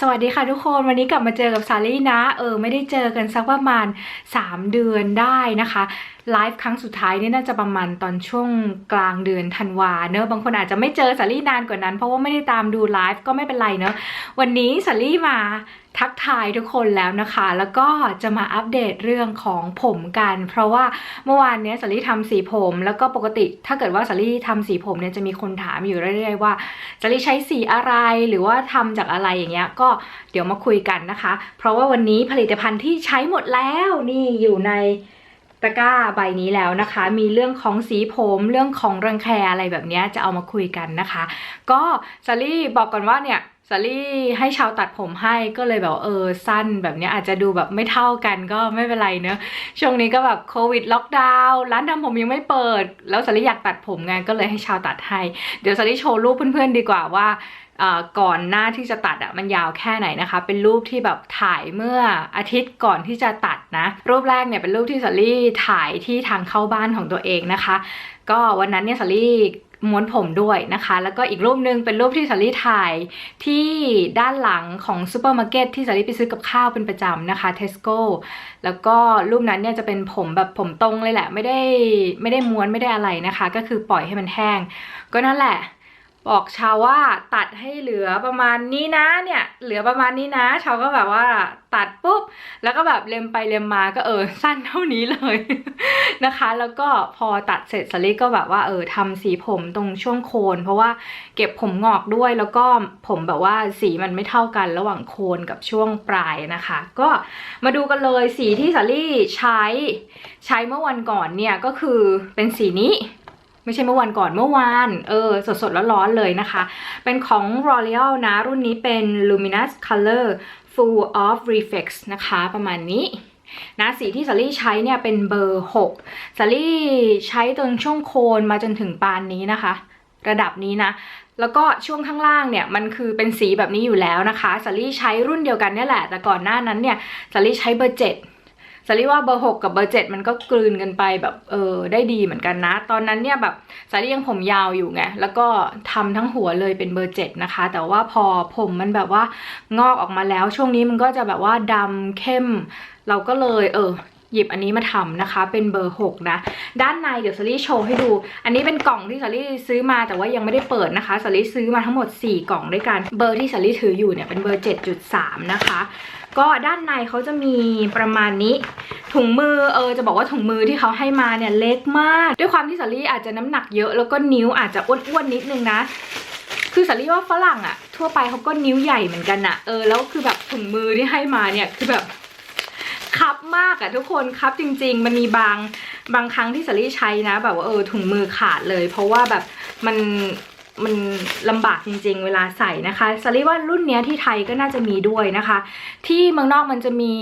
สวัสดีค่ะทุกคนวันนี้กลับมาเจอกับซารี่นะ เออไม่ได้เจอกันสักประมาณ 3 เดือนได้นะคะ ไลฟ์ครั้งสุดท้ายนี่น่าจะประมาณตอนช่วงกลางเดือนธันวาเนอะบางคนอาจจะไม่เจอซารี่นานกว่านั้น เพราะว่าไม่ได้ตามดูไลฟ์ก็ไม่เป็นไรเนอะวันนี้ซารี่มาทักทายทุกคนแล้วนะคะ แล้วก็จะมาอัปเดตเรื่องของผมกัน เพราะว่าเมื่อวานเนี้ยสาลี่ทำสีผม แล้วก็ปกติถ้าเกิดว่าสาลี่ทำสีผมเนี่ยจะมีคนถามอยู่เรื่อยๆว่าสาลี่ใช้สีอะไรหรือว่าทำจากอะไรอย่างเงี้ยก็เดี๋ยวมาคุยกันนะคะ เพราะว่าวันนี้ผลิตภัณฑ์ที่ใช้หมดแล้วนี่อยู่ใน ตะกร้าใบนี้แล้วนะคะ มีเรื่องของสีผมเรื่องของรังแคอะไรแบบนี้จะเอามาคุยกันนะคะ ก็ซารี่บอกก่อนว่าเนี่ย สาลี่ให้ชาวตัดผมให้ก็เลยแบบเออสั้นแบบนี้อาจจะดูแบบไม่เท่ากันก็ไม่เป็นไรเนอะช่วงนี้ก็แบบโควิดล็อกดาวน์ร้านทำผมยังไม่เปิด แล้วสาลี่อยากตัดผมไงก็เลยให้ชาวตัดให้ เดี๋ยวสาลี่โชว์รูปเพื่อนๆดีกว่าว่าอ่อก่อนหน้าที่จะตัดอะมันยาวแค่ไหนนะคะ เป็นรูปที่แบบถ่ายเมื่ออาทิตย์ก่อนที่จะตัดนะ รูปแรกเนี่ยเป็นรูปที่สาลี่ถ่ายที่ทางเข้าบ้านของตัวเองนะคะ ก็วันนั้นเนี่ยสาลี่ ม้วนผมด้วยนะคะ แล้วก็อีกรูปหนึงเป็นรูปที่สารีถ่ายที่ด้านหลังของซูเปอร์มาร์เก็ตที่สารีไปซื้อกับข้าวเป็นประจำนะคะเทสโก้แล้วก็รูปนั้นเนี่ยจะเป็นผมแบบผมตรงเลยแหละ ไม่ได้ไม่ได้ม้วนไม่ได้อะไรนะคะ ก็คือปล่อยให้มันแห้ง ก็นั่นแหละ บอกชาวว่าตัดให้เหลือประมาณนี้นะเนี่ย เหลือประมาณนี้นะ ชาวก็แบบว่าตัดปุ๊บ แล้วก็แบบเล็มไปเล็มมาก็เออสั้นเท่านี้เลย นะคะ แล้วก็พอตัดเสร็จสลิก็แบบว่าเออทำสีผมตรงช่วงโคน เพราะว่าเก็บผมงอกด้วยแล้วก็ผมแบบว่าสีมันไม่เท่ากันระหว่างโคนกับช่วงปลายนะคะ ก็มาดูกันเลยสีที่สลี่ใช้ใช้เมื่อวันก่อนเนี่ยก็คือเป็นสีนี้ ไม่ใช่เมื่อวันก่อนเมื่อวานเออสดๆร้อนๆเลยนะคะ เป็นของ L'Oreal นะ รุ่นนี้เป็น Luminous Color Full of Reflex นะคะ ประมาณนี้นะสีที่สาลี่ใช้เนี่ยเป็นเบอร์6สาลี่ใช้ตรงช่วงโคนมาจนถึงปานนี้นะคะ ระดับนี้นะ แล้วก็ช่วงข้างล่างเนี่ยมันคือเป็นสีแบบนี้อยู่แล้วนะคะสาลี่ใช้รุ่นเดียวกันเนี่ยแหละ แต่ก่อนหน้านั้นเนี่ยสาลี่ใช้เบอร์ 7 สาลี่ว่าเบอร์6กับเบอร์7มันก็กลืนกันไปแบบเออได้ดีเหมือนกันนะ ตอนนั้นเนี่ยแบบสาลี่ยังผมยาวอยู่ไงแล้วก็ทำทั้งหัวเลยเป็นเบอร์7นะคะ แต่ว่าพอผมมันแบบว่างอกออกมาแล้ว ช่วงนี้มันก็จะแบบว่าดำเข้ม เราก็เลยเออหยิบอันนี้มาทำนะคะ เป็นเบอร์ 6 นะ ด้านในเดี๋ยวสาลี่โชว์ให้ดู อันนี้เป็นกล่องที่สาลี่ซื้อมาแต่ว่ายังไม่ได้เปิดนะคะสาลี่ซื้อมาทั้งหมด 4 กล่องด้วยกัน เบอร์ที่สาลี่ถืออยู่เนี่ยเป็นเบอร์ 7.3 นะคะ ก็ด้านในเขาจะมีประมาณนี้ ถุงมือเออจะบอกว่าถุงมือที่เขาให้มาเนี่ยเล็กมาก ด้วยความที่สาลี่อาจจะน้ำหนักเยอะแล้วก็นิ้วอาจจะอ้วนๆนิดนึงนะ คือสาลี่ว่าฝรั่งอะทั่วไปเขาก็นิ้วใหญ่เหมือนกันอะเออแล้วคือแบบถุงมือที่ให้มาเนี่ยคือแบบคับมากอะทุกคนคับจริง ๆ มันมีบางบางครั้งที่สาลี่ใช้นะ แบบว่าเออถุงมือขาดเลย เพราะว่าแบบมัน มันลำบากจริง ๆ เวลาใส่นะคะสาลี่ว่ารุ่นเนี้ยที่ไทยก็น่าจะมีด้วยนะคะ ที่เมืองนอกมันจะมี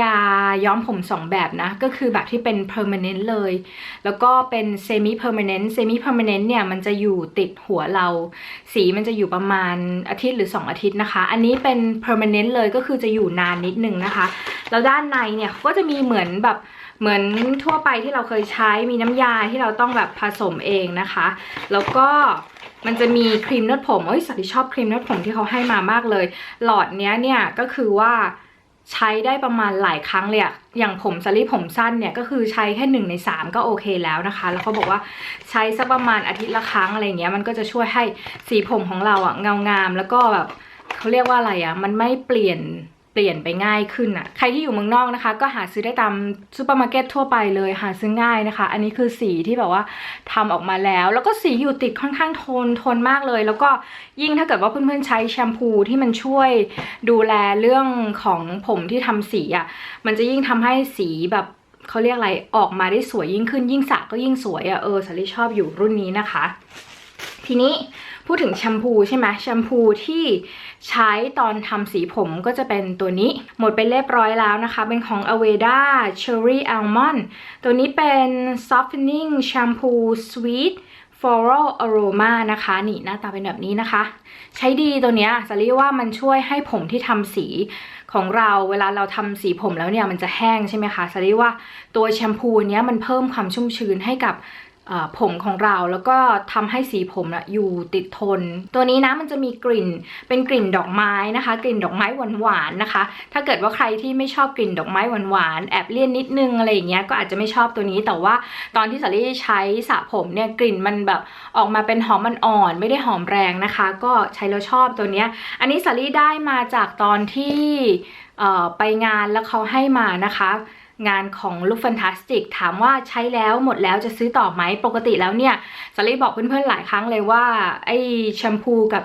ยาย้อมผมสองแบบนะ ก็คือแบบที่เป็น permanent เลย แล้วก็เป็น semi permanent semi permanent เนี่ยมันจะอยู่ติดหัวเรา สีมันจะอยู่ประมาณอาทิตย์หรือ 2 อาทิตย์นะคะ อันนี้เป็น permanent เลยก็คือจะอยู่นานนิดนึงนะคะ แล้วด้านในเนี่ยก็จะมีเหมือนแบบ เหมือนทั่วไปที่เราเคยใช้มีน้ำยาที่เราต้องแบบผสมเองนะคะ แล้วก็มันจะมีครีมนวดผมเอ้ยสันติชอบครีมนวดผมที่เขาให้มามากเลย หลอดเนี้ยเนี่ยก็คือว่าใช้ได้ประมาณหลายครั้งเลยอะอย่างผมสลีผมสั้นเนี่ยก็คือใช้แค่หนึ่งในสามก็โอเคแล้วนะคะ แล้วเขาบอกว่าใช้สักประมาณอาทิตย์ละครั้งอะไรเงี้ย มันก็จะช่วยให้สีผมของเราอะเงางามแล้วก็แบบเขาเรียกว่าอะไรอะมันไม่เปลี่ยน เปลี่ยนไปง่ายขึ้นอะใครที่อยู่เมืองนอกนะคะ ก็หาซื้อได้ตามซูเปอร์มาร์เก็ตทั่วไปเลยหาซื้อง่ายนะคะ อันนี้คือสีที่แบบว่าทำออกมาแล้ว แล้วก็สีอยู่ติดค่อนข้างทนทนมากเลย แล้วก็ยิ่งถ้าเกิดว่าเพื่อนๆใช้แชมพูที่มันช่วยดูแลเรื่องของผมที่ทำสีอะมันจะยิ่งทำให้สีแบบเขาเรียกอะไรออกมาได้สวยยิ่งขึ้นยิ่งสระก็ยิ่งสวยอะเออสาลิชอบอยู่รุ่นนี้นะคะ ทีนี้ พูดถึงแชมพูใช่ไหมแชมพูที่ใช้ตอนทำสีผมก็จะเป็นตัวนี้ หมดไปเรียบร้อยแล้วนะคะ เป็นของ Aveda Cherry Almond ตัวนี้เป็น softening shampoo sweet floral aroma นะคะ นี่หน้าตาเป็นแบบนี้นะคะ ใช้ดีตัวเนี้ยสารีว่ามันช่วยให้ผมที่ทำสีของเราเวลาเราทำสีผมแล้วเนี่ยมันจะแห้งใช่ไหมคะสารีว่าตัวแชมพูเนี้ยมันเพิ่มความชุ่มชื้นให้กับ ผมของเราแล้วก็ทำให้สีผมนะอยู่ติดทน ตัวนี้นะมันจะมีกลิ่นเป็นกลิ่นดอกไม้นะคะ กลิ่นดอกไม้หวานๆนะคะ ถ้าเกิดว่าใครที่ไม่ชอบกลิ่นดอกไม้หวานๆแอบเลี่ยนนิดนึงอะไรอย่างเงี้ยก็อาจจะไม่ชอบตัวนี้แต่ว่าตอนที่สาลี่ใช้สระผมเนี่ยกลิ่นมันแบบออกมาเป็นหอมมันอ่อน ไม่ได้หอมแรงนะคะ ก็ใช้แล้วชอบตัวเนี้ยอันนี้สาลี่ได้มาจากตอนที่ไปงานแล้วเขาให้มานะคะ งานของลูกฟันตาสติกถามว่าใช้แล้วหมดแล้วจะซื้อต่อไหมปกติแล้วเนี่ยสาลี่บอกเพื่อนๆหลายครั้งเลยว่าไอ้แชมพูกับ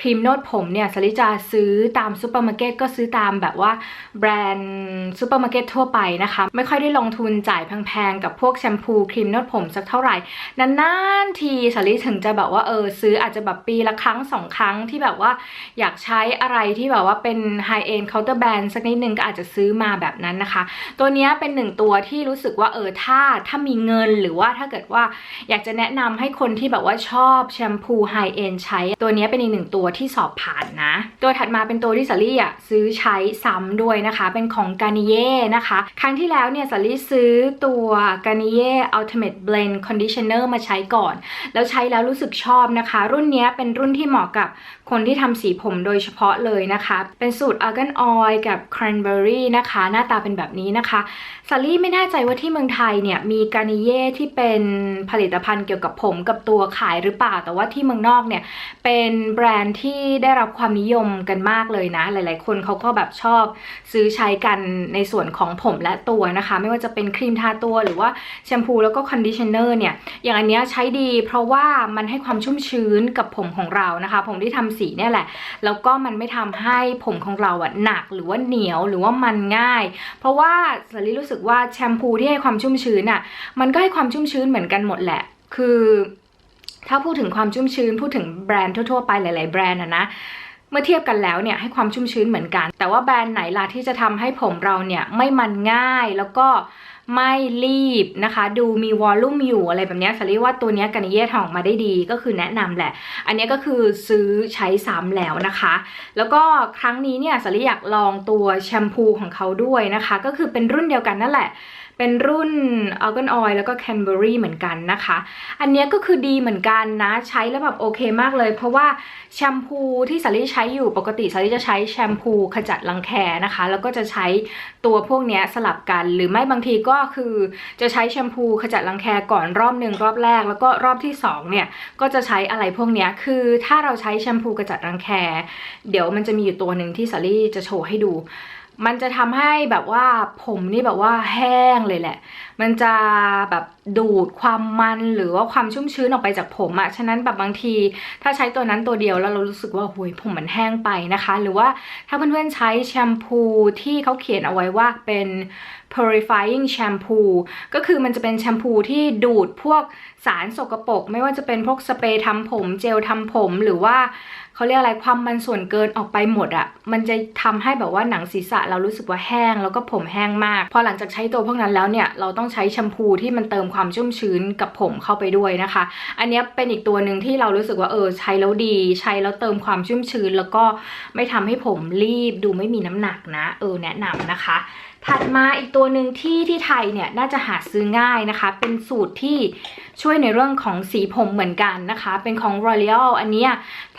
ครีมนวดผมเนี่ยสลี่จะซื้อตามซูเปอร์มาร์เก็ตก็ซื้อตามแบบว่าแบรนด์ซูเปอร์มาร์เก็ตทั่วไปนะคะ ไม่ค่อยได้ลงทุนจ่ายแพงๆ กับพวกแชมพูครีมนวดผมสักเท่าไหร่ นานๆทีสลี่ถึงจะแบบว่าเออซื้ออาจจะแบบปีละครั้งสองครั้งที่แบบว่าอยากใช้อะไรที่แบบว่าเป็นไฮเอ็นเคาน์เตอร์แบรนด์สักนิดนึงก็อาจจะซื้อมาแบบนั้นนะคะ ตัวนี้เป็นหนึ่งตัวที่รู้สึกว่าเออถ้าถ้ามีเงินหรือว่าถ้าเกิดว่าอยากจะแนะนำให้คนที่แบบว่าชอบแชมพูไฮเอ็นใช้ ตัวนี้เป็นอีกหนึ่งตัวที่สอบผ่านนะ ตัวถัดมาเป็นตัวที่สาลี่อะซื้อใช้ซ้ำด้วยนะคะ เป็นของกานิเย่นะคะ ครั้งที่แล้วเนี่ยสาลี่ซื้อตัวกานิเย่ Ultimate Blend Conditioner มาใช้ก่อน แล้วใช้แล้วรู้สึกชอบนะคะ รุ่นนี้เป็นรุ่นที่เหมาะกับ คนที่ทำสีผมโดยเฉพาะเลยนะคะ เป็นสูตร Argan Oil กับ Cranberry นะคะ หน้าตาเป็นแบบนี้นะคะซาลี่ไม่แน่ใจว่าที่เมืองไทยเนี่ยมีกานิเย่ที่เป็นผลิตภัณฑ์เกี่ยวกับผมกับตัวขายหรือเปล่า แต่ว่าที่เมืองนอกเนี่ยเป็นแบรนด์ที่ได้รับความนิยมกันมากเลยนะ หลาย ๆ คนเขาก็แบบชอบซื้อใช้กันในส่วนของผมและตัวนะคะ ไม่ว่าจะเป็นครีมทาตัวหรือว่าแชมพูแล้วก็คอนดิชเนอร์เนี่ยอย่างอันเนี้ยใช้ดี เพราะว่ามันให้ความชุ่มชื้นกับผมของเรานะคะ ผมที่ทำสีเนี่ยแหละ แล้วก็มันไม่ทำให้ผมของเราอะหนักหรือว่าเหนียวหรือว่ามันง่าย เพราะว่าสลีรู้สึกว่าแชมพูที่ให้ความชุ่มชื้นอะมันก็ให้ความชุ่มชื้นเหมือนกันหมดแหละ คือถ้าพูดถึงความชุ่มชื้น พูดถึงแบรนด์ทั่วๆไปหลายๆแบรนด์อะนะเมื่อเทียบกันแล้วเนี่ยให้ความชุ่มชื้นเหมือนกัน แต่ว่าแบรนด์ไหนล่ะที่จะทำให้ผมเราเนี่ยไม่มันง่ายแล้วก็ ไม่รีบนะคะ ดูมีวอลลุ่มอยู่อะไรแบบนี้สารีว่าตัวนี้กันเย่ทองมาได้ดีก็คือแนะนำแหละ อันนี้ก็คือซื้อใช้ซ้ำแล้วนะคะ แล้วก็ครั้งนี้เนี่ยสารีอยากลองตัวแชมพูของเขาด้วยนะคะ ก็คือเป็นรุ่นเดียวกันนั่นแหละ เป็นรุ่น Argan Oil แล้วก็ Canberry เหมือนกันนะคะ อันนี้ก็คือดีเหมือนกันนะ ใช้แล้วแบบโอเคมากเลย เพราะว่าแชมพูที่สาลี่ใช้อยู่ปกติสาลี่จะใช้แชมพูขจัดรังแคนะคะ แล้วก็จะใช้ตัวพวกนี้สลับกัน หรือไม่บางทีก็คือจะใช้แชมพูขจัดรังแคก่อนรอบหนึ่งรอบแรก แล้วก็รอบที่สองเนี่ยก็จะใช้อะไรพวกนี้คือถ้าเราใช้แชมพูขจัดรังแคเดี๋ยวมันจะมีอยู่ตัวหนึ่งที่สาลี่จะโชว์ให้ดู มันจะทำให้แบบว่าผมนี่แบบว่าแห้งเลยแหละ มันจะแบบดูดความมันหรือว่าความชุ่มชื้นออกไปจากผมอะฉะนั้นแบบบางที ถ้าใช้ตัวนั้นตัวเดียวแล้วเรารู้สึกว่าหุยผมมันแห้งไปนะคะ หรือว่าถ้าเพื่อนๆใช้แชมพูที่เขาเขียนเอาไว้ว่าเป็น purifying shampoo ก็คือมันจะเป็นแชมพูที่ดูดพวกสารสกปรกไม่ว่าจะเป็นพวกสเปรย์ทำผม เจลทำผมหรือว่า เขาเรียกอะไรความมันส่วนเกินออกไปหมดอะมันจะทำให้แบบว่าหนังศีรษะเรารู้สึกว่าแห้ง แล้วก็ผมแห้งมาก พอหลังจากใช้ตัวพวกนั้นแล้วเนี่ยเราต้องใช้แชมพูที่มันเติมความชุ่มชื้นกับผมเข้าไปด้วยนะคะ อันนี้เป็นอีกตัวหนึ่งที่เรารู้สึกว่าเออใช้แล้วดี ใช้แล้วเติมความชุ่มชื้น แล้วก็ไม่ทำให้ผมรีบดูไม่มีน้ำหนักนะ เออแนะนำนะคะ ถัดมาอีกตัวหนึ่งที่ที่ไทยเนี่ยน่าจะหาซื้อง่ายนะคะ เป็นสูตรที่ช่วยในเรื่องของสีผมเหมือนกันนะคะ เป็นของ L'Oreal อันนี้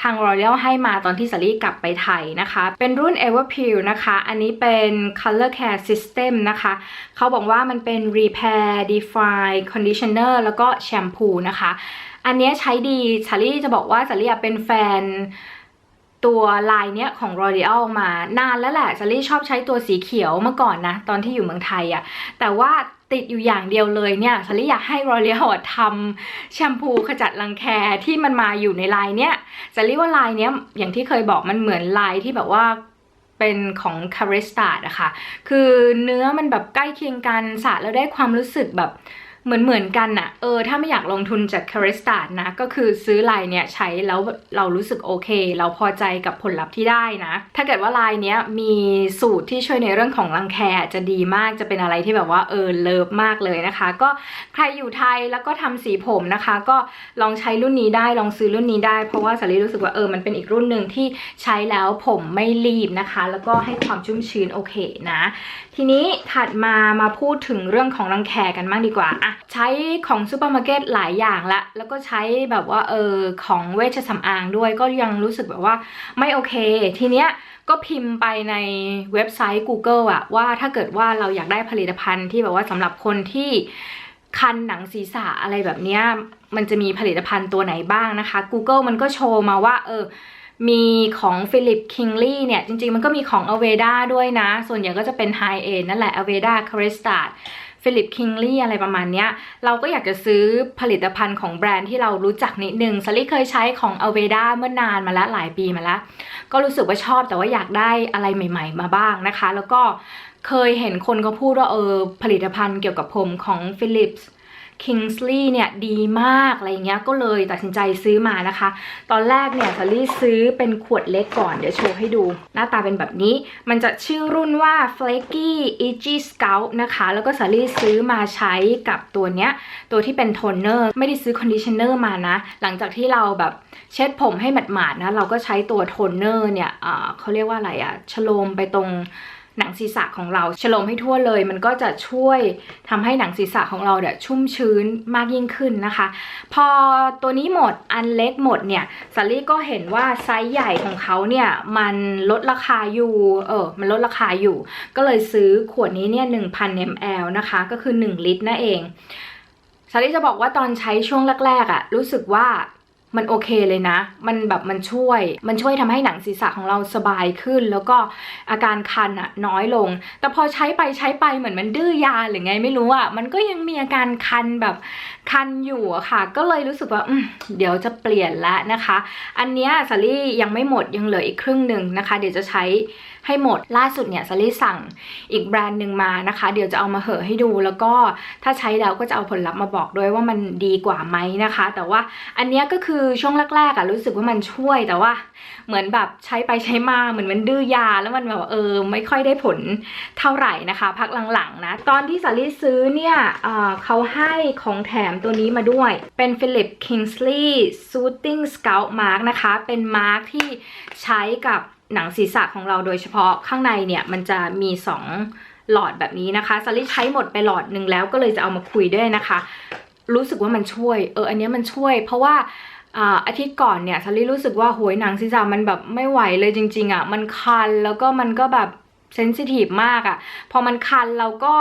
ทาง L'Oreal ให้มาตอนที่สลี่กลับไปไทยนะคะ เป็นรุ่น Everpure นะคะ อันนี้เป็น Color Care System นะคะ เขาบอกว่ามันเป็น Repair Define Conditioner แล้วก็แชมพูนะคะ อันนี้ใช้ดีสลี่จะบอกว่าสลี่เป็นแฟน ตัวลายเนี้ยของ L'Oreal มานานแล้วแหละซารี่ชอบใช้ตัวสีเขียวเมื่อก่อนนะ ตอนที่อยู่เมืองไทยอะ่ะ แต่ว่าติดอยู่อย่างเดียวเลยเนี่ยซารี่อยากให้ L'Oreal อะทำแชมพูขจัดรังแคที่มันมาอยู่ในลายเนี้ยซารี่ว่าลายเนี้ยอย่างที่เคยบอกมันเหมือนลายที่แบบว่าเป็นของ c a r i s t a อะค่ะ คือเนื้อมันแบบใกล้เคียงกันสระแล้วได้ความรู้สึกแบบ เหมือนเหมือนกันน่ะเออถ้าไม่อยากลงทุนจาก c a r i s t a นะ ก็คือซื้อลายเนี้ยใช้แล้วเรารู้สึกโอเค เราพอใจกับผลลัพธ์ที่ได้นะ ถ้าเกิดว่าลายเนี้ยมีสูตรที่ช่วยในเรื่องของรังแคจะดีมากจะเป็นอะไรที่แบบว่าเออเลิฟมากเลยนะคะ ก็ใครอยู่ไทยแล้วก็ทำสีผมนะคะ ก็ลองใช้รุ่นนี้ได้ลองซื้อรุ่นนี้ได้เพราะว่าสารีรู้สึกว่าเออมันเป็นอีกรุ่นหนึ่งที่ใช้แล้วผมไม่รีบนะคะ แล้วก็ให้ความชุ่มชื้นโอเคนะ ทีนี้ถัดมามาพูดถึงเรื่องของรังแคกันบ้างดีกว่าอะใช้ของซูเปอร์มาร์เก็ตหลายอย่างละ แล้วก็ใช้แบบว่าเออของเวชสำอางด้วยก็ยังรู้สึกแบบว่าไม่โอเค ทีเนี้ยก็พิมพ์ไปในเว็บไซต์ Google อะว่าถ้าเกิดว่าเราอยากได้ผลิตภัณฑ์ที่แบบว่าสำหรับคนที่คันหนังศีรษะอะไรแบบเนี้ยมันจะมีผลิตภัณฑ์ตัวไหนบ้างนะคะ Google มันก็โชว์มาว่าเออ มีของฟิลิปคิงลี่เนี่ย จริงๆมันก็มีของ a v e d a ด้วยนะ ส่วนใหญ่ก็จะเป็น High End นั่นแหละ a v e d a c r e s t a d ฟิลิปคิงลี่อะไรประมาณเนี้ย เราก็อยากจะซื้อผลิตภัณฑ์ของแบรนด์ที่เรารู้จักนิดนึงสลิเคยใช้ของ a v e d a เมื่อนานมาแล้วหลายปีมาแล้ว ก็รู้สึกว่าชอบแต่ว่าอยากได้อะไรใหม่ ๆ มาบ้างนะคะ แล้วก็เคยเห็นคนเขาพูดว่าเออผลิตภัณฑ์เกี่ยวกับผมของฟิลิป Philips Kingsley เนี่ยดีมากอะไรเงี้ยก็เลยตัดสินใจซื้อมานะคะ ตอนแรกเนี่ยสลี่ซื้อเป็นขวดเล็กก่อนเดี๋ยวโชว์ให้ดู หน้าตาเป็นแบบนี้ มันจะชื่อรุ่นว่า Flaky Itchy Scalp นะคะ แล้วก็สลี่ซื้อมาใช้กับตัวเนี้ย ตัวที่เป็นโทนเนอร์ไม่ได้ซื้อคอนดิชเนอร์มานะ หลังจากที่เราแบบเช็ดผมให้หมาดๆนะ เราก็ใช้ตัวโทนเนอร์เนี่ยเขาเรียกว่าอะไรอะชโลมไปตรง หนังศีรษะของเราฉลมให้ทั่วเลย มันก็จะช่วยทำให้หนังศีรษะของเราเนี่ยชุ่มชื้นมากยิ่งขึ้นนะคะ พอตัวนี้หมดอันเล็กหมดเนี่ยสาลี่ก็เห็นว่าไซส์ใหญ่ของเขาเนี่ยมันลดราคาอยู่เออมันลดราคาอยู่ ก็เลยซื้อขวดนี้เนี่ย1,000 ml นะคะก็คือ 1 ลิตรนั่นเองสาลี่จะบอกว่าตอนใช้ช่วงแรกๆอะ่ะรู้สึกว่า มันโอเคเลยนะ มันแบบมันช่วย มันช่วยทำให้หนังศีรษะของเราสบายขึ้น แล้วก็อาการคันอะน้อยลง แต่พอใช้ไปใช้ไปเหมือนมันดื้อยาหรือไงไม่รู้อะมันก็ยังมีอาการคันแบบคันอยู่อะค่ะ ก็เลยรู้สึกว่าเดี๋ยวจะเปลี่ยนล้วนะคะ อันเนี้ยสาลี่ยังไม่หมดยังเหลืออีกครึ่งหนึ่งนะคะ เดี๋ยวจะใช้ ให้หมด ล่าสุดเนี่ยซารี่สั่งอีกแบรนด์หนึ่งมานะคะ เดี๋ยวจะเอามาเหอะให้ดูแล้วก็ถ้าใช้แล้วก็จะเอาผลลัพธ์มาบอกด้วยว่ามันดีกว่าไหมนะคะ แต่ว่าอันนี้ก็คือช่วงแรกๆอะรู้สึกว่ามันช่วยแต่ว่า เหมือนแบบใช้ไปใช้มาเหมือนมันดื้อยา แล้วมันแบบเออไม่ค่อยได้ผลเท่าไหร่นะคะ พักหลังๆนะตอนที่สารี่ซื้อเนี่ยเขาให้ของแถมตัวนี้มาด้วย เป็น Philip Kingsley Soothing Scalp Mark นะคะ เป็นมาร์กที่ใช้กับ หนังศีรษะของเราโดยเฉพาะข้างในเนี่ยมันจะมี2หลอดแบบนี้นะคะซาลี่ใช้หมดไปหลอดหนึ่งแล้วก็เลยจะเอามาคุยด้วยนะคะ รู้สึกว่ามันช่วย เอออันนี้มันช่วย เพราะว่าอาทิตย์ก่อนเนี่ยซาลี่รู้สึกว่าหวยหนังศีรษะมันแบบไม่ไหวเลยจริง ๆอะ่ะมันคันแล้วก็มันก็แบบเซนซิทีฟมากอะ่ะ พอมันคันเราก็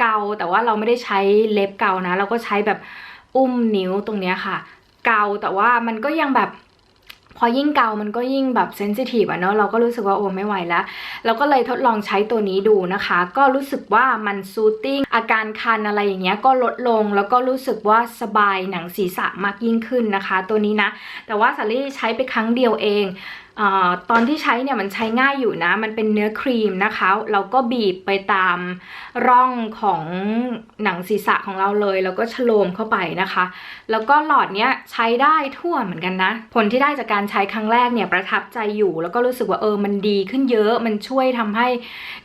เกาแต่ว่าเราไม่ได้ใช้เล็บเกานะ เราก็ใช้แบบอุ้มนิ้วตรงเนี้ยค่ะ เกาแต่ว่ามันก็ยังแบบ พอยิ่งเกามันก็ยิ่งแบบเซนซิทีฟอะเนาะเราก็รู้สึกว่าโอ้ไม่ไหวแล้วเราก็เลยทดลองใช้ตัวนี้ดูนะคะ ก็รู้สึกว่ามันซูตติ้งอาการคันอะไรอย่างเงี้ยก็ลดลงแล้วก็รู้สึกว่าสบายหนังศีรษะมากยิ่งขึ้นนะคะ ตัวนี้นะ แต่ว่าสาลี่ใช้ไปครั้งเดียวเอง อตอนที่ใช้เนี่ยมันใช้ง่ายอยู่นะ มันเป็นเนื้อครีมนะคะ เราก็บีบไปตามร่องของหนังศีรษะของเราเลย แล้วก็ฉโลมเข้าไปนะคะ แล้วก็หลอดเนี้ยใช้ได้ทั่วเหมือนกันนะ ผลที่ได้จากการใช้ครั้งแรกเนี่ยประทับใจอยู่ แล้วก็รู้สึกว่าเออมันดีขึ้นเยอะ มันช่วยทำให้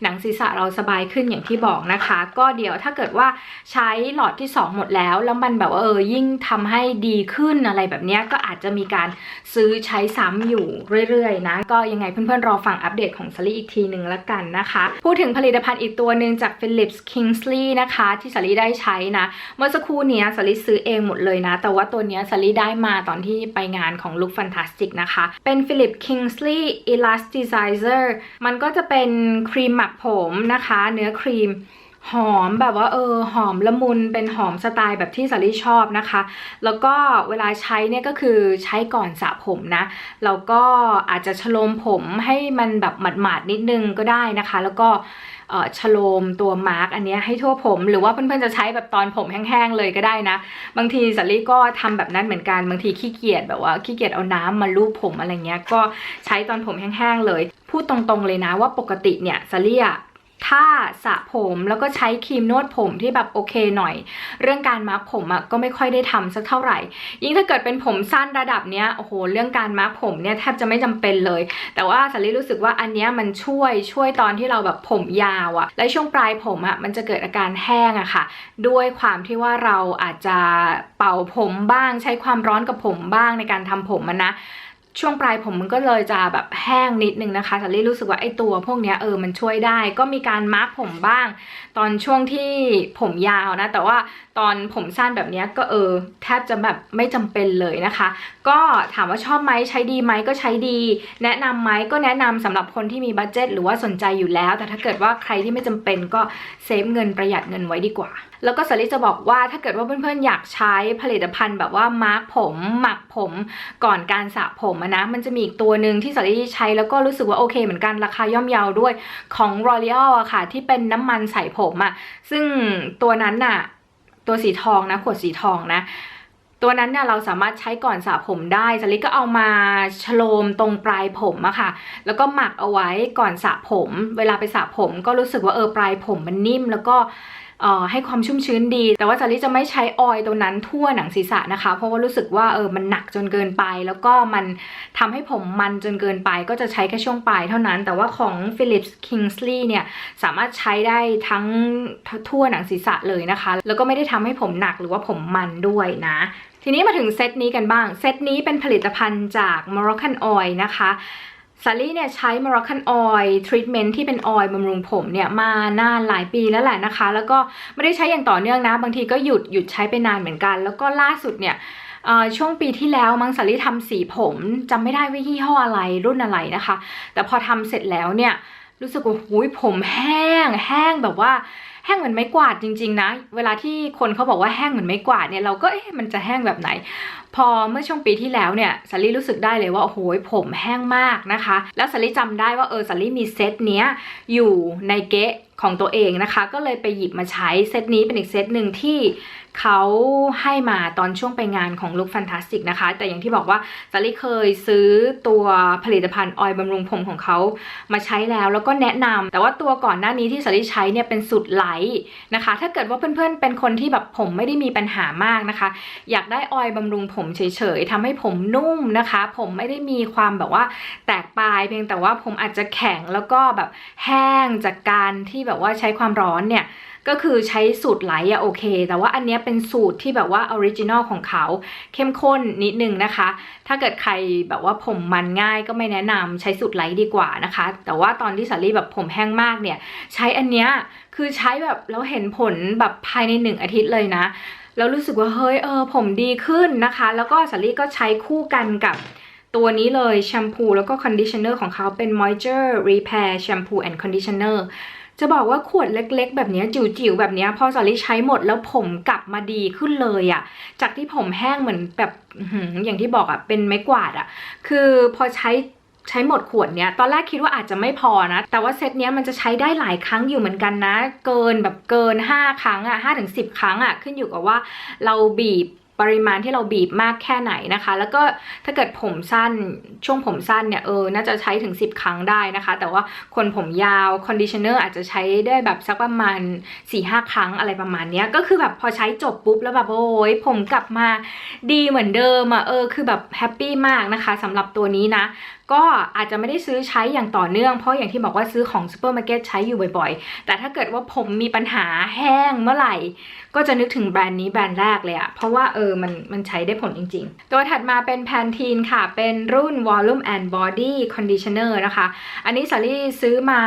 หนังศีรษะเราสบายขึ้นอย่างที่บอกนะคะ ก็เดี๋ยวถ้าเกิดว่าใช้หลอดที่ 2 หมดแล้ว แล้วมันแบบว่าเออยิ่งทำให้ดีขึ้นอะไรแบบนี้ก็อาจจะมีการซื้อใช้ซ้ำอยู่เรื่อยรื่อยๆ นะ ก็ยังไงเพื่อนๆ รอฟังอัปเดตของซารี่อีกทีหนึ่งละกันนะคะ พูดถึงผลิตภัณฑ์อีกตัวหนึ่งจาก Philips Kingsley นะคะ ที่ซารี่ได้ใช้นะ เมื่อสักครู่นี้ซารี่ซื้อเองหมดเลยนะ แต่ว่าตัวนี้ซารี่ได้มาตอนที่ไปงานของ Look Fantastic นะคะ เป็น Philips Kingsley Elasticizer มันก็จะเป็นครีมหมักผมนะคะ เนื้อครีม หอมแบบว่าเออหอมละมุนเป็นหอมสไตล์แบบที่สาลี่ชอบนะคะ แล้วก็เวลาใช้เนี่ยก็คือใช้ก่อนสระผมนะแล้วก็อาจจะชโลมผมให้มันแบบหมาดๆนิดนึงก็ได้นะคะ แล้วก็ชโลมตัวมาร์กอันนี้ให้ทั่วผม หรือว่าเพื่อนๆจะใช้แบบตอนผมแห้งๆเลยก็ได้นะ บางทีสัลลี่ก็ทำแบบนั้นเหมือนกันบางทีขี้เกียจแบบว่าขี้เกียจเอาน้ำมาลูบผมอะไรเงี้ยก็ใช้ตอนผมแห้งๆเลย พูดตรงๆเลยนะว่าปกติเนี่ยสัลลี่อะ ถ้าสระผมแล้วก็ใช้ครีมนวดผมที่แบบโอเคหน่อย เรื่องการมาร์กผมอะก็ไม่ค่อยได้ทำสักเท่าไหร่ ยิ่งถ้าเกิดเป็นผมสั้นระดับเนี้ยโอ้โหเรื่องการมาร์กผมเนี่ยแทบจะไม่จำเป็นเลย แต่ว่าสารีรู้สึกว่าอันเนี้ยมันช่วยช่วยตอนที่เราแบบผมยาวอะและช่วงปลายผมอะมันจะเกิดอาการแห้งอะค่ะ ด้วยความที่ว่าเราอาจจะเป่าผมบ้าง ใช้ความร้อนกับผมบ้างในการทำผมมันนะ ช่วงปลายผมมันก็เลยจะแบบแห้งนิดนึงนะคะสาลี่รู้สึกว่าไอ้ตัวพวกนี้เออมันช่วยได้ ก็มีการมาร์กผมบ้าง ตอนช่วงที่ผมยาวนะ แต่ว่าตอนผมสั้นแบบนี้ก็เออแทบจะแบบไม่จำเป็นเลยนะคะ ก็ถามว่าชอบไหมใช้ดีไหมก็ใช้ดี แนะนำไหมก็แนะนำสำหรับคนที่มีบัตเจ็ตหรือว่าสนใจอยู่แล้ว แต่ถ้าเกิดว่าใครที่ไม่จำเป็นก็เซฟเงินประหยัดเงินไว้ดีกว่า แล้วก็สลิจะบอกว่าถ้าเกิดว่าเพื่อนๆอยากใช้ผลิตภัณฑ์แบบว่ามาร์กผมหมักผมก่อนการสระผมนะมันจะมีอีกตัวหนึ่งที่สลิใช้แล้วก็รู้สึกว่าโอเค เหมือนกันราคาย่อมเยาวด้วยของ L'Oreal อะค่ะ ที่เป็นน้ำมันใส่ผมอะซึ่งตัวนั้นน่ะตัวสีทองนะขวดสีทองนะตัวนั้นเนี่ยเราสามารถใช้ก่อนสระผมได้สลิก็เอามาชโลมตรงปลายผมอะค่ะ แล้วก็หมักเอาไว้ก่อนสระผม เวลาไปสระผมก็รู้สึกว่าเออปลายผมมันนิ่ม แล้วก็ ให้ความชุ่มชื้นดี แต่ว่าสลิจะไม่ใช้ออยล์ตัวนั้นทั่วหนังศีรษะนะคะ เพราะว่ารู้สึกว่าเออมันหนักจนเกินไป แล้วก็มันทำให้ผมมันจนเกินไป ก็จะใช้แค่ช่วงปลายเท่านั้น แต่ว่าของ Philips Kingsley เนี่ยสามารถใช้ได้ทั้งทั่วหนังศีรษะเลยนะคะ แล้วก็ไม่ได้ทำให้ผมหนักหรือว่าผมมันด้วยนะทีนี้มาถึงเซตนี้กันบ้าง เซตนี้เป็นผลิตภัณฑ์จาก Moroccan Oil นะคะ ซาลี่เนี่ยใช้ Moroccan Oil Treatment ที่เป็นออยล์บำรุงผมเนี่ยมานานหลายปีแล้วแหละนะคะ แล้วก็ไม่ได้ใช้อย่างต่อเนื่องนะ บางทีก็หยุดหยุดใช้ไปนานเหมือนกัน แล้วก็ล่าสุดเนี่ยช่วงปีที่แล้วมังสาลี่ทำสีผมจำไม่ได้ว่ายี่ห้ออะไรรุ่นอะไรนะคะ แต่พอทำเสร็จแล้วเนี่ยรู้สึกว่าหุยผมแห้ง แห้งแบบว่าแห้งเหมือนไม้กวาดจริง ๆ นะ เวลาที่คนเขาบอกว่าแห้งเหมือนไม้กวาดเนี่ยเราก็เอ๊ะมันจะแห้งแบบไหน พอเมื่อช่วงปีที่แล้วเนี่ยสาลี่รู้สึกได้เลยว่าโอ้โหผมแห้งมากนะคะ แล้วสาลี่จำได้ว่าเออสาลี่มีเซตเนี้ยอยู่ในเกะของตัวเองนะคะ ก็เลยไปหยิบมาใช้เซตนี้เป็นอีกเซตหนึ่งที่ เขาให้มาตอนช่วงไปงานของ Look Fantastic นะคะ แต่อย่างที่บอกว่าสาลี่เคยซื้อตัวผลิตภัณฑ์ออยล์บำรุงผมของเขามาใช้แล้วแล้วก็แนะนำแต่ว่าตัวก่อนหน้านี้ที่สาลี่ใช้เนี่ยเป็นสูตรไหลนะคะ ถ้าเกิดว่าเพื่อนๆเป็นคนที่แบบผมไม่ได้มีปัญหามากนะคะ อยากได้ออยล์บำรุงผมเฉยๆทำให้ผมนุ่มนะคะ ผมไม่ได้มีความแบบว่าแตกปลายเพียงแต่ว่าผมอาจจะแข็งแล้วก็แบบแห้งจากการที่แบบว่าใช้ความร้อนเนี่ย ก็คือใช้สูตรไหลอะโอเค แต่ว่าอันนี้เป็นสูตรที่แบบว่าออริจินอลของเขาเข้มข้นนิดนึงนะคะ ถ้าเกิดใครแบบว่าผมมันง่ายก็ไม่แนะนำใช้สูตรไหลดีกว่านะคะ แต่ว่าตอนที่สาลี่แบบผมแห้งมากเนี่ย ใช้อันเนี้ยคือใช้แบบแล้วเห็นผลแบบภายในหนึ่งอาทิตย์เลยนะแล้วรู้สึกว่าเฮ้ยเออผมดีขึ้นนะคะ แล้วก็สาลี่ก็ใช้คู่กันกับตัวนี้เลยแชมพูแล้วก็คอนดิชเนอร์ของเขาเป็น Moisture Repair Shampoo and Conditioner จะบอกว่าขวดเล็กๆ แบบนี้จิ๋วๆ แบบนี้พอสาลี่ใช้หมดแล้วผมกลับมาดีขึ้นเลยอะจากที่ผมแห้งเหมือนแบบอย่างที่บอกอะเป็นไม้กวาดอะคือพอใช้ใช้หมดขวดเนี้ยตอนแรกคิดว่าอาจจะไม่พอนะ แต่ว่าเซตเนี้ยมันจะใช้ได้หลายครั้งอยู่เหมือนกันนะ เกินแบบเกิน 5 ครั้งอะ5ถึง10ครั้งอะขึ้นอยู่กับว่าเราบีบ ปริมาณที่เราบีบมากแค่ไหนนะคะ แล้วก็ถ้าเกิดผมสั้นช่วงผมสั้นเนี่ยเออน่าจะใช้ถึง 10 ครั้งได้นะคะ แต่ว่าคนผมยาวคอนดิชเนอร์อาจจะใช้ได้แบบสักประมาณ 4-5 ครั้งอะไรประมาณเนี้ยก็คือแบบพอใช้จบปุ๊บแล้วแบบโอ้ยผมกลับมาดีเหมือนเดิมอะ่ะเออคือแบบแฮปปี้มากนะคะสำหรับตัวนี้นะก็อาจจะไม่ได้ซื้อใช้อย่างต่อเนื่องเพราะอย่างที่บอกว่าซื้อของซูเปอร์มาร์เก็ตใช้อยู่บ่อยๆ แต่ถ้าเกิดว่าผมมีปัญหาแห้งเมื่อไหร่ ก็จะนึกถึงแบรนด์นี้แบรนด์แรกเลยอะเพราะว่าเออมันมันใช้ได้ผลจริง ๆ ตัวถัดมาเป็นแพนทีนค่ะ เป็นรุ่น Volume and Body Conditioner นะคะ อันนี้สาลี่ซื้อมา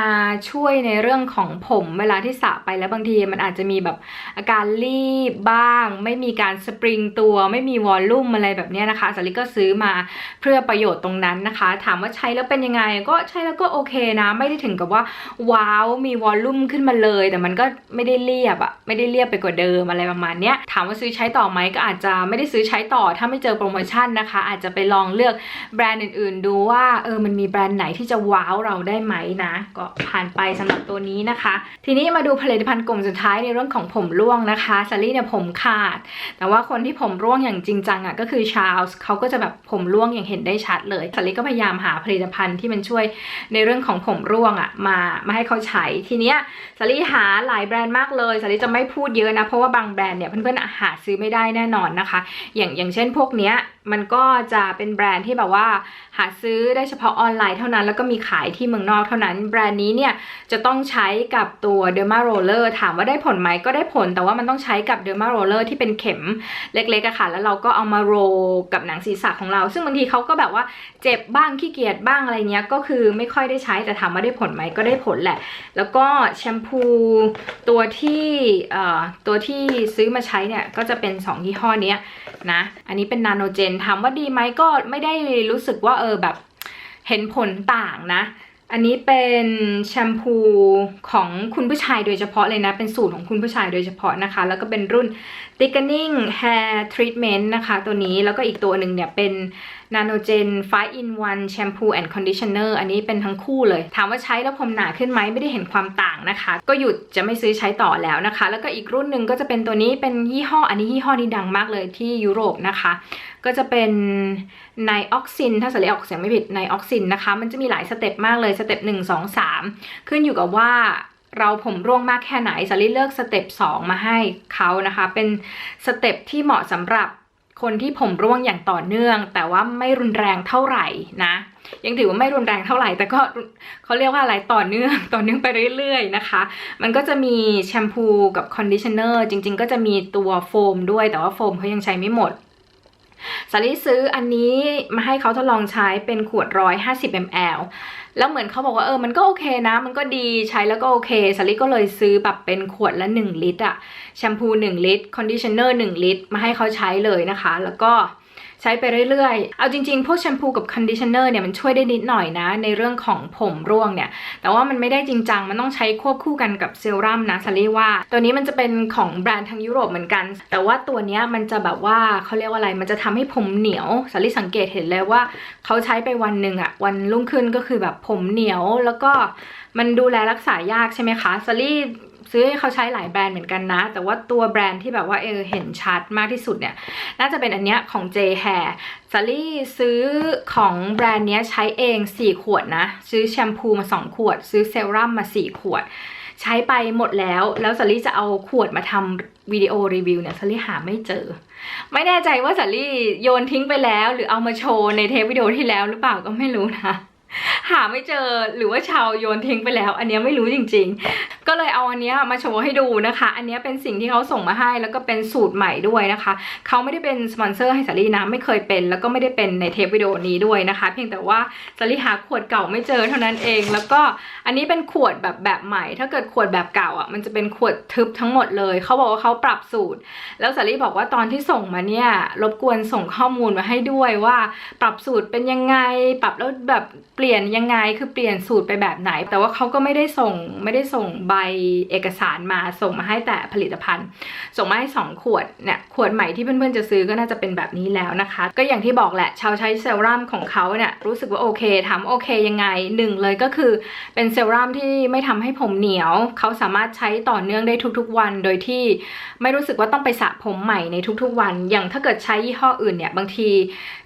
ช่วยในเรื่องของผมเวลาที่สระไปแล้วบางทีมันอาจจะมีแบบอาการรีบบ้าง ไม่มีการสปริงตัว ไม่มีวอลลุ่มอะไรแบบนี้นะคะสาลี่ก็ซื้อมาเพื่อประโยชน์ตรงนั้นนะคะถามว่าใช้แล้วเป็นยังไง ก็ใช้แล้วก็โอเคนะ ไม่ได้ถึงกับว่าว้าวมีวอลลุ่มขึ้นมาเลย แต่มันก็ไม่ได้เรียบอะไม่ได้เรียบไปกว่าเดิมอะไรประมาณเนี้ยถามว่าซื้อใช้ต่อไหมก็อาจจะไม่ได้ซื้อใช้ต่อถ้าไม่เจอโปรโมชั่นนะคะ อาจจะไปลองเลือกแบรนด์อื่น ๆ ดูว่าเออมันมีแบรนด์ไหนที่จะว้าวเราได้ไหมนะ ก็ผ่านไปสำหรับตัวนี้นะคะ ทีนี้มาดูผลิตภัณฑ์กลุ่มสุดท้ายในเรื่องของผมร่วงนะคะซารี่เนี่ยผมขาด แต่ว่าคนที่ผมร่วงอย่างจริงจังอะก็คือชาร์ลส์เขาก็จะแบบผมร่วงอย่างเห็นได้ชัดเลยซารี่ก็พยายามหาผลิตภัณฑ์ที่มันช่วยในเรื่องของผมร่วงอะ่ะมามาให้เขาใช้ทีเนี้ยสาลี่หาหลายแบรนด์มากเลยสาลี่จะไม่พูดเยอะนะเพราะว่าบางแบรนด์เนี่ยเพื่อนๆหาซื้อไม่ได้แน่นอนนะคะ อย่างอย่างเช่นพวกเนี้ย มันก็จะเป็นแบรนด์ที่แบบว่า หาซื้อได้เฉพาะออนไลน์เท่านั้น แล้วก็มีขายที่เมืองนอกเท่านั้น แบรนด์นี้เนี่ยจะต้องใช้กับตัว Derma Roller ถามว่าได้ผลไหมก็ได้ผล แต่ว่ามันต้องใช้กับ Derma Roller ที่เป็นเข็มเล็กๆอะค่ะ แล้วเราก็เอามาโรกับหนังศีรษะของเรา ซึ่งบางทีเขาก็แบบว่าเจ็บบ้างขี้เกียจบ้างอะไรเงี้ย ก็คือไม่ค่อยได้ใช้แต่ถามว่าได้ผลไหมก็ได้ผลแหละ แล้วก็แชมพูตัวที่เอ่อตัวที่ซื้อมาใช้เนี่ยก็จะเป็น 2 ยี่ห้อนี้ นะ อันนี้เป็นนาโนเจนถามว่าดีไหมก็ไม่ได้รู้สึกว่าเออแบบเห็นผลต่างนะ อันนี้เป็นแชมพูของคุณผู้ชายโดยเฉพาะเลยนะ เป็นสูตรของคุณผู้ชายโดยเฉพาะนะคะ แล้วก็เป็นรุ่น thickening hair treatment นะคะ ตัวนี้แล้วก็อีกตัวหนึ่งเนี่ยเป็น nanogen 5 in 1 shampoo and conditioner อันนี้เป็นทั้งคู่เลย ถามว่าใช้แล้วผมหนาขึ้นไหมไม่ได้เห็นความต่างนะคะ ก็หยุดจะไม่ซื้อใช้ต่อแล้วนะคะ แล้วก็อีกรุ่นหนึ่งก็จะเป็นตัวนี้เป็นยี่ห้อ อันนี้ยี่ห้อนี้ดังมากเลยที่ยุโรปนะคะ ก็จะเป็นไนออกซิน ถ้าสลีออกเสียงไม่ผิดไนออกซินนะคะ มันจะมีหลายสเต็ปมากเลยสเต็ปหนึ่งสองสามขึ้นอยู่กับว่าเราผมร่วงมากแค่ไหนสลีเลือกสเต็ป2มาให้เขานะคะ เป็นสเต็ปที่เหมาะสำหรับคนที่ผมร่วงอย่างต่อเนื่อง แต่ว่าไม่รุนแรงเท่าไหร่นะ ยังถือว่าไม่รุนแรงเท่าไหร่ แต่ก็เขาเรียกว่าอะไรต่อเนื่องต่อเนื่องไปเรื่อยๆนะคะ มันก็จะมีแชมพูกับคอนดิชเนอร์จริง ๆ ก็จะมีตัวโฟมด้วยแต่ว่าโฟมเขายังใช้ไม่หมด สาลีซื้ออันนี้มาให้เขาทดลองใช้เป็นขวด150 ml แล้วเหมือนเขาบอกว่าเออมันก็โอเคนะ มันก็ดีใช้แล้วก็โอเคสาลีก็เลยซื้อแบบเป็นขวดละ 1 ลิตรอะแชมพู 1 ลิตรคอนดิชเนอร์ 1 ลิตร มาให้เขาใช้เลยนะคะ แล้วก็ ช้ไปเรื่อยๆ เอาจริงๆ พวกแชมพูกับคอนดิชเนอร์เนี่ยมันช่วยได้นิดหน่อยนะ ในเรื่องของผมร่วงเนี่ย แต่ว่ามันไม่ได้จริงจัง มันต้องใช้ควบคู่กันกับเซรั่มนะซารี่ว่า ตัวนี้มันจะเป็นของแบรนด์ทางยุโรปเหมือนกัน แต่ว่าตัวเนี้ยมันจะแบบว่าเขาเรียกว่าอะไร มันจะทำให้ผมเหนียวซารี่สังเกตเห็นเลยว่าเขาใช้ไปวันหนึ่งอะวันรุ่งขึ้นก็คือแบบผมเหนียวแล้วก็ มันดูแลรักษายากใช่ไหมคะซารี่ซื้อให้เขาใช้หลายแบรนด์เหมือนกันนะ แต่ว่าตัวแบรนด์ที่แบบว่าเออเห็นชัดมากที่สุดเนี่ย น่าจะเป็นอันเนี้ยของ J Hair ซารี่ซื้อของแบรนด์เนี้ยใช้เอง 4 ขวดนะ ซื้อแชมพูมา 2 ขวด ซื้อเซรั่มมา 4 ขวด ใช้ไปหมดแล้ว แล้วสาลี่จะเอาขวดมาทำวิดีโอรีวิวเนี่ยสาลี่หาไม่เจอ ไม่แน่ใจว่าสาลี่โยนทิ้งไปแล้ว หรือเอามาโชว์ในเทปวิดีโอที่แล้วหรือเปล่าก็ไม่รู้นะ หาไม่เจอหรือว่าชาวโยนทิ้งไปแล้ว อันนี้ไม่รู้จริง ๆ ก็เลยเอาอันนี้มาโชว์ให้ดูนะคะ อันนี้เป็นสิ่งที่เขาส่งมาให้แล้วก็เป็นสูตรใหม่ด้วยนะคะเขาไม่ได้เป็นสปอนเซอร์ให้สาลีนะไม่เคยเป็น แล้วก็ไม่ได้เป็นในเทปวิดีโอนี้ด้วยนะคะ เพียงแต่ว่าสาลีหาขวดเก่าไม่เจอเท่านั้นเอง แล้วก็อันนี้เป็นขวดแบบแบบใหม่ ถ้าเกิดขวดแบบเก่าอะมันจะเป็นขวดทึบทั้งหมดเลยเขาบอกว่าเขาปรับสูตร แล้วสาลีบอกว่าตอนที่ส่งมาเนี่ยรบกวนส่งข้อมูลมาให้ด้วยว่า ปรับสูตรเป็นยังไงปรับแล้วแบบเปลี่ยนยังไงคือเปลี่ยนสูตรไปแบบไหน แต่ว่าเขาก็ไม่ได้ส่งไม่ได้ส่งใบเอกสารมาส่งมาให้แต่ผลิตภัณฑ์ ส่งมาให้2ขวดเนี่ยขวดใหม่ที่เพื่อนๆจะซื้อก็น่าจะเป็นแบบนี้แล้วนะคะ ก็อย่างที่บอกแหละชาวใช้เซรั่มของเขาเนี่ยรู้สึกว่าโอเคถามโอเคยังไงหนึ่งเลยก็คือเป็นเซรั่มที่ไม่ทำให้ผมเหนียว เขาสามารถใช้ต่อเนื่องได้ทุกๆวัน โดยที่ไม่รู้สึกว่าต้องไปสระผมใหม่ในทุกๆวัน อย่างถ้าเกิดใช้ยี่ห้ออื่นเนี่ยบางที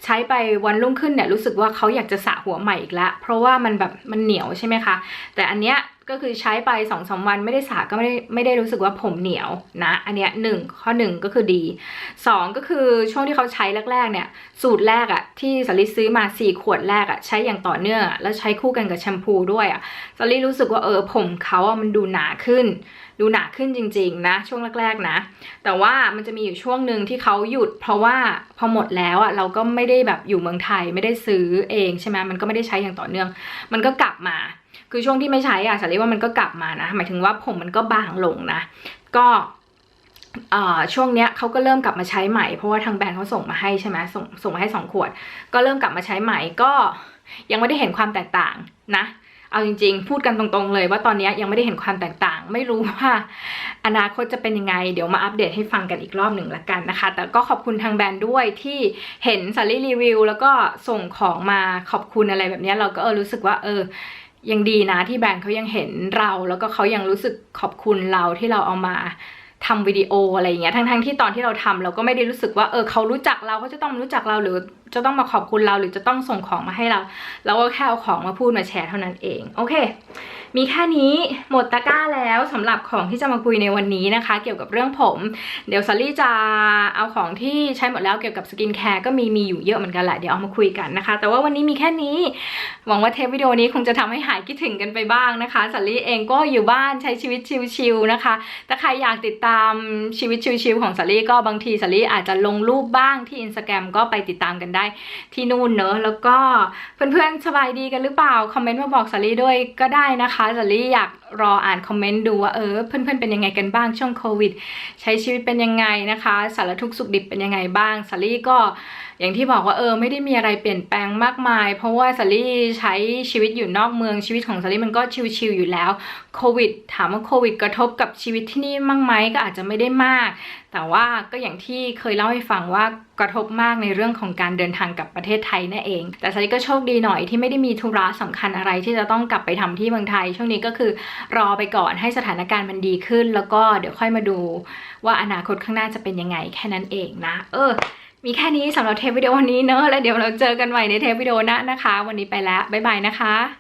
ใช้ไปวันรุ่งขึ้นเนี่ยรู้สึกว่าเขาอยากจะสระหัวใหม่อีกแล้วเพราะว่ามันแบบมันเหนียวใช่ไหมคะ แต่อันเนี้ย ก็คือใช้ไป2อสวันไม่ได้สระก็ไม่ได้ไม่ได้รู้สึกว่าผมเหนียวนะ อันเนี้ยหนึ่งข้อหนึ่งก็คือดี2ก็คือช่วงที่เขาใช้แรกๆเนี่ย สูตรแรกอะที่สลิดซื้อมา4ขวดแรกอะใช้อย่างต่อเนื่องแล้วใช้คู่กันกับแชมพูด้วยอะสลิดรู้สึกว่าเออผมเขาอะมันดูหนาขึ้น ดูหนาขึ้นจริง ๆ นะ ช่วงแรก ๆนะ แต่ว่ามันจะมีอยู่ช่วงหนึ่งที่เขาหยุด เพราะว่าพอหมดแล้วอะเราก็ไม่ได้แบบอยู่เมืองไทยไม่ได้ซื้อเองใช่ไหมมันก็ไม่ได้ใช้อย่างต่อเนื่อง มันก็กลับมา คือช่วงที่ไม่ใช้อะสารีว่ามันก็กลับมานะ หมายถึงว่าผมมันก็บางลงนะ ก็ช่วงเนี้ยเขาก็เริ่มกลับมาใช้ใหม่เพราะว่าทางแบรนด์เขาส่งมาให้ใช่ไหมส่งส่งมาให้สองขวด ก็เริ่มกลับมาใช้ใหม่ก็ยังไม่ได้เห็นความแตกต่างนะ เอาจริง ๆ พูดกันตรงๆเลยว่าตอนนี้ยังไม่ได้เห็นความแตกต่าง ไม่รู้ว่า อนาคตจะเป็นยังไง เดี๋ยวมาอัปเดตให้ฟังกันอีกรอบหนึ่งละกันนะคะ แต่ก็ขอบคุณทางแบรนด์ด้วยที่เห็นสารีรีวิวแล้วก็ส่งของมาขอบคุณอะไรแบบนี้เราก็เออรู้สึกว่าเออ ยังดีนะที่แบรนด์เขายังเห็นเรา แล้วก็เขายังรู้สึกขอบคุณเราที่เราเอามาทำวิดีโออะไรอย่างเงี้ยทั้งๆที่ตอนที่เราทำเราก็ไม่ได้รู้สึกว่าเออเขารู้จักเราเขาจะต้องรู้จักเราหรือ จะต้องมาขอบคุณเราหรือจะต้องส่งของมาให้เรา เราก็แค่เอาของมาพูดมาแชร์เท่านั้นเอง โอเค มีแค่นี้หมดตะกร้าแล้วสำหรับของที่จะมาคุยในวันนี้นะคะ เกี่ยวกับเรื่องผม เดี๋ยวซารี่จะเอาของที่ใช้หมดแล้วเกี่ยวกับสกินแคร์ก็มีมีอยู่เยอะเหมือนกันแหละเดี๋ยวเอามาคุยกันนะคะ แต่ว่าวันนี้มีแค่นี้ หวังว่าเทปวิดีโอนี้คงจะทำให้หายคิดถึงกันไปบ้างนะคะซารี่เองก็อยู่บ้านใช้ชีวิตชิลๆนะคะถ้าใครอยากติดตามชีวิตชิลๆของสาลี่ก็บางทีสาลี่อาจจะลงรูปบ้างที่อินสตาแกรมก็ไปติดตามกันได้ที่นู่นเนอะแล้วก็เพื่อนๆสบายดีกันหรือเปล่าคอมเมนต์มาบอกสาลี่ด้วยก็ได้นะคะสาลี่อยากรออ่านคอมเมนต์ดูว่าเออเพื่อนๆเป็นยังไงกันบ้างช่วงโควิด ใช้ชีวิตเป็นยังไงนะคะสารทุกสุขดิบเป็นยังไงบ้างสาลี่ก็อย่างที่บอกว่าเออไม่ได้มีอะไรเปลี่ยนแปลงมากมาย เพราะว่าสาลี่ใช้ชีวิตอยู่นอกเมืองชีวิตของสาลี่มันก็ชิลๆอยู่แล้วโควิด ถามว่าโควิดกระทบกับชีวิตที่นี่มั่งไหมก็อาจจะไม่ได้มาก แต่ว่าก็อย่างที่เคยเล่าให้ฟังว่ากระทบมากในเรื่องของการเดินทางกับประเทศไทยนั่นเอง แต่สาลี่ก็โชคดีหน่อยที่ไม่ได้มีธุระสำคัญอะไรที่จะต้องกลับไปทำที่เมืองไทย ช่วงนี้ก็คือรอไปก่อนให้สถานการณ์มันดีขึ้น แล้วก็เดี๋ยวค่อยมาดูว่าอนาคตข้างหน้าจะเป็นยังไงแค่นั้นเองนะ เออ มีแค่นี้สำหรับเทปวิดีโอนี้เนอะแล้วเดี๋ยวเราเจอกันใหม่ในเทปวิดีโอหน้านะคะ วันนี้ไปแล้วบ๊ายบายนะคะ